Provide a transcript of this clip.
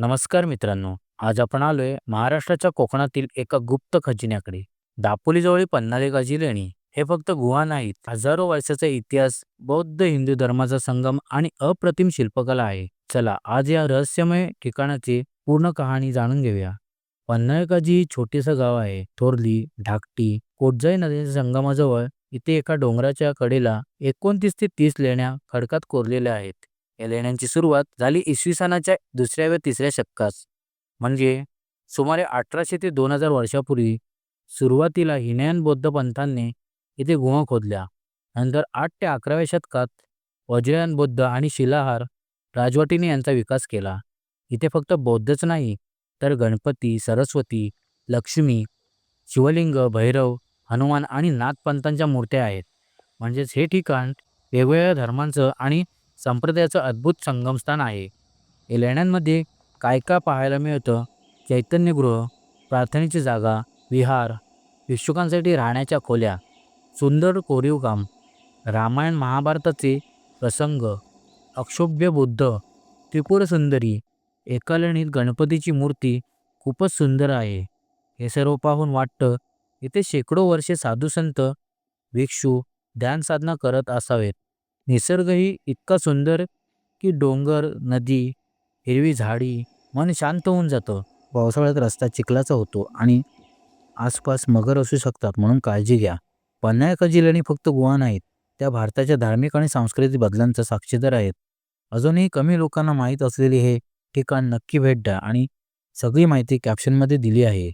नमस्कार मित्रांनो आज आपण आलोय महाराष्ट्राच्या कोकणातील एका गुप्त खजिन्याकडे. दापोलीजवळी पन्हाळे गाजी लेणी हे फक्त गुहा नाहीत हजारो वर्षाचा इतिहास बौद्ध हिंदू धर्माचा संगम आणि अप्रतिम शिल्पकला आहे. चला आज या रहस्यमय ठिकाणाची पूर्ण कहाणी जाणून घेऊया. पन्हाळकाजी ही छोटेसं गाव आहे. थोरली ढाकटी कोटजाई नदीच्या संगमाजवळ इथे एका डोंगराच्या कडेला एकोणतीस ते तीस लेण्या खडकात कोरलेल्या आहेत. या लेण्यांची सुरुवात झाली इसवी सनाच्या दुसऱ्या व तिसऱ्या शतकास. म्हणजे सुमारे अठराशे ते दोन हजार वर्षापूर्वी सुरुवातीला हिनयन बौद्ध पंथांनी इथे गुहा खोदल्या. नंतर आठ ते अकराव्या शतकात वज्रयान बौद्ध आणि शिलाहार राजवटीने यांचा विकास केला. इथे फक्त बौद्धच नाही तर गणपती सरस्वती लक्ष्मी शिवलिंग भैरव हनुमान आणि नाथपंथांच्या मूर्त्या आहेत. म्हणजेच हे ठिकाण वेगवेगळ्या धर्मांचं आणि संप्रदायाचं अद्भुत संगमस्थान आहे. या लेण्यांमध्ये काय काय पाहायला मिळतं? चैतन्यगृह प्रार्थनेची जागा विहार भिक्षुकांसाठी राहण्याच्या खोल्या सुंदर कोरीवकाम रामायण महाभारताचे प्रसंग अक्षोभ्य बुद्ध त्रिपुरसुंदरी एकालणीत गणपतीची मूर्ती खूपच सुंदर आहे. हे सर्व पाहून वाटतं इथे शेकडो वर्षे साधुसंत भिक्षू ध्यानसाधना करत असावेत. निसर्गही इतका सुंदर की डोंगर नदी हिरवी झाडी मन शांत होऊन जातं. पावसाळ्यात रस्ता चिखलाचा होतो आणि आसपास मगर असू शकतात म्हणून काळजी घ्या. पन्हाळका जिल्ह्याने फक्त गोवा नाहीत त्या भारताच्या धार्मिक आणि सांस्कृतिक बदलांचा साक्षीदार आहेत. अजूनही कमी लोकांना माहीत असलेले हे ठिकाण नक्की भेट द्या आणि सगळी माहिती कॅप्शनमध्ये दिली आहे.